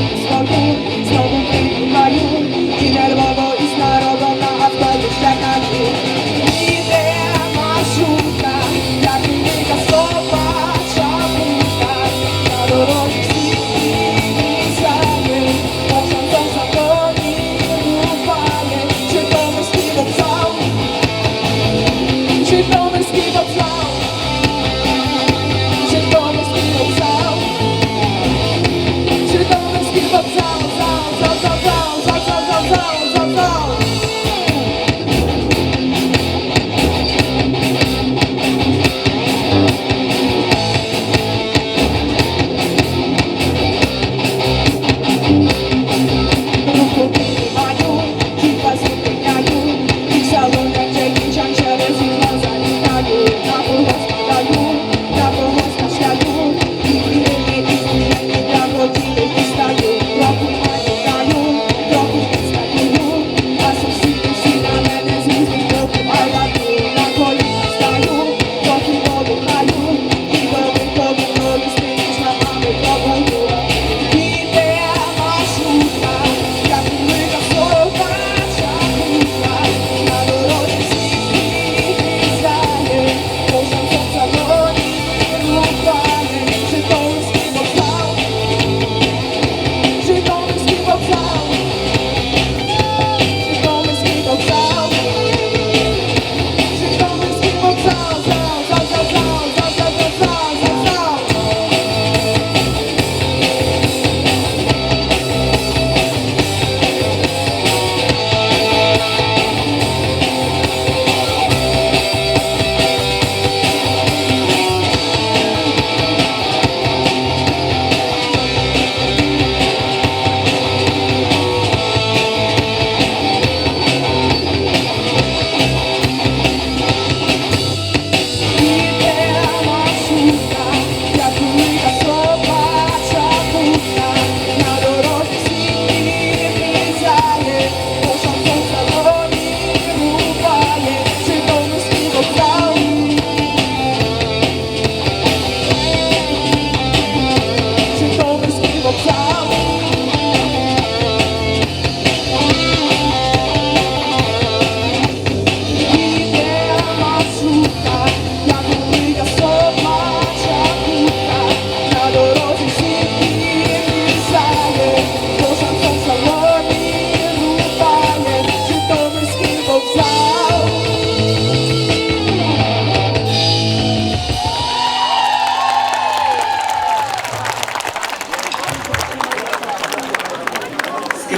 It's okay.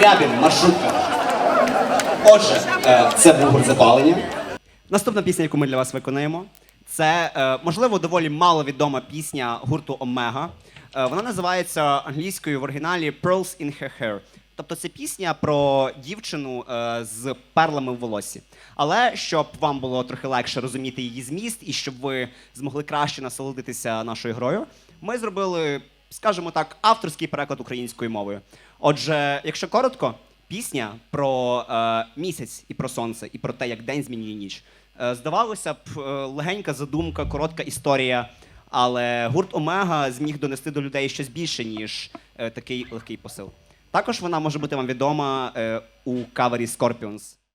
Скрябін, маршрутка. Отже, е, це був запалення. Наступна пісня, яку ми для вас виконаємо, це е, можливо доволі маловідома пісня гурту Омега. Е, вона називається англійською в оригіналі Pearls in Her Hair. Тобто це пісня про дівчину з перлами в волосі. Але щоб вам було трохи легше розуміти її зміст і щоб ви змогли краще насолодитися нашою грою, ми зробили, скажімо так, авторський переклад українською мовою. Отже, якщо коротко, пісня про е, місяць і про сонце, і про те, як день змінює ніч. Е, здавалося б, е, легенька задумка, коротка історія, але гурт Омега зміг донести до людей щось більше, ніж е, такий легкий посил. Також вона може бути вам відома е, у кавері Scorpions.